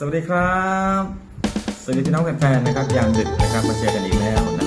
สวัสดีครับ สวัสดีพี่น้องแฟนๆนะครับยามดึกนะครับมาเจอกันอีกแล้ว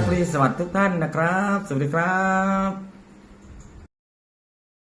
ราตรีสวัสดิ์ทุกท่านนะครับ สวัสดีครับ